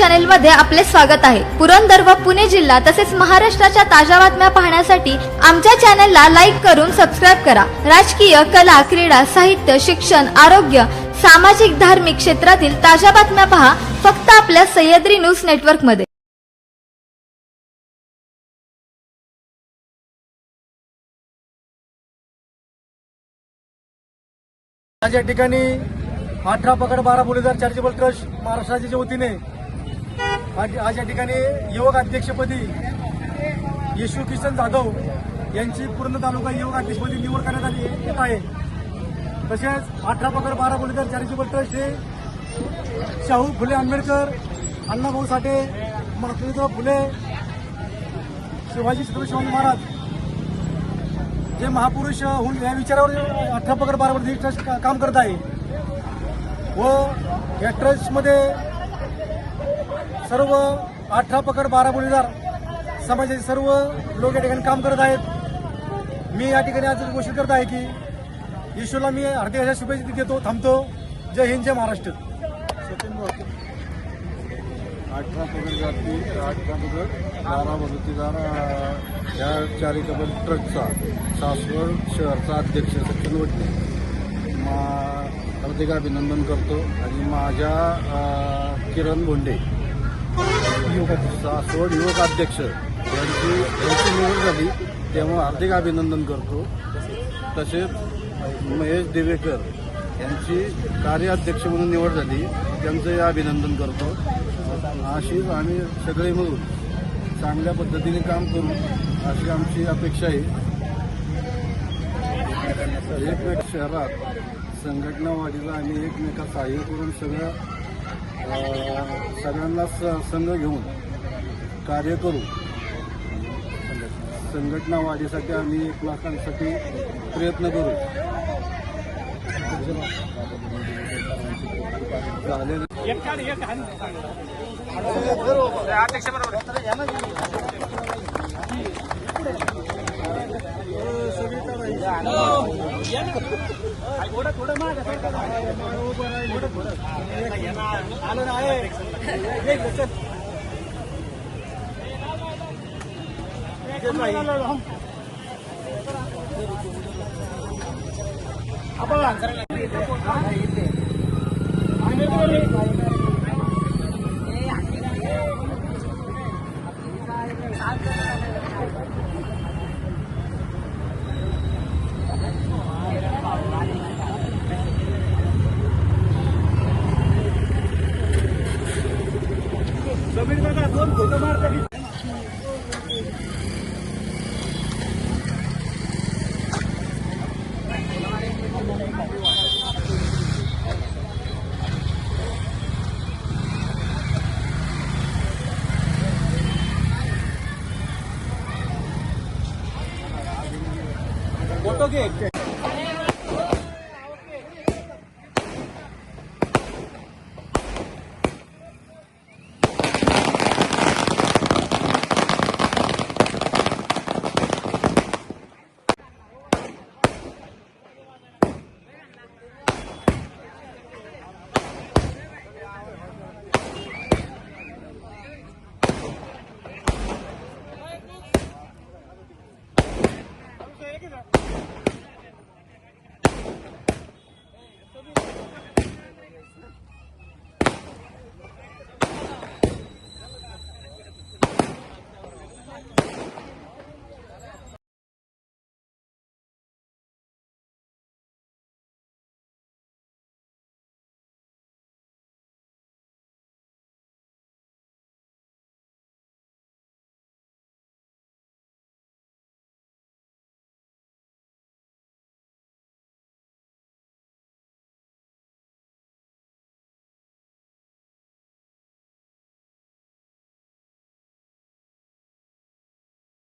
चॅनेलमध्ये आपले स्वागत आहे. पुरंदर व पुणे जिल्हा तसेच महाराष्ट्राच्या ताज्या बातम्या पाहण्यासाठी आमच्या चॅनेलला लाईक करून सबस्क्राईब करा. राजकीय कला क्रीडा साहित्य शिक्षण आरोग्य सामाजिक धार्मिक क्षेत्रातील ताज्या बातम्या पहा फक्त आपल्या सह्याद्री न्यूज नेटवर्कमध्ये. आज या ठिकाणी अठरा पकड बारा बोलीदार चॅरिटेबल ट्रस्ट महाराष्ट्र राज्याच्या वतीने आज या ठिकाणी युवक अध्यक्षपदी येशू किशन जाधव यांची पूर्ण तालुका युवक अध्यक्षपदी निवड करण्यात आली येत आहे. तसेच अठरा पगार बारा बोलीदार चॅरिटेबल ट्रस्ट हे शाहू फुले आंबेडकर अण्णाभाऊ साठे महात्मा फुले शिवाजी छत्रपती शिवाजी महाराज जे महापुरुष होऊन या विचारावर अठरा पकड बारावरती ट्रस्ट काम करत आहे. व या ट्रस्टमध्ये सर्व अठरा पकड बारा बोलीदार समाजाचे सर्व लोक या ठिकाणी काम करत आहेत. मी या ठिकाणी आज घोषित करत आहे की ईश्वरला मी हार्दिक अशा शुभेच्छा देतो थांबतो. जय हिंद जय महाराष्ट्र. अठरा पगड जाती अठरा पगड बारा वृत्तीदार या चॅरिटेबल ट्रस्टचा सासवड शहरचा अध्यक्ष सचिन वडणे. मा हार्दिक अभिनंदन करतो. आणि माझ्या किरण भोंडे. सासवड युवक अध्यक्ष यांची यांची निवड झाली. तेव्हा हार्दिक अभिनंदन करतो. तसेच महेश दिवेकर यांची कार्याध्यक्ष म्हणून निवड झाली. त्यांचंही अभिनंदन करतो. अशीच आम्ही सगळे मिळून चांगल्या पद्धतीने काम करू अशी आमची अपेक्षा आहे. एकमेक शहरात संघटना वाढीला आणि एकमेका सहाय्य करून सगळं सगळ्यांना स संघ घेऊन कार्य करू. संघटना वाढीसाठी आम्ही एक लाखांसाठी प्रयत्न करू. झाले. थोड़ा थोड़ा मार आलो ना देख चल आपण फोटो घे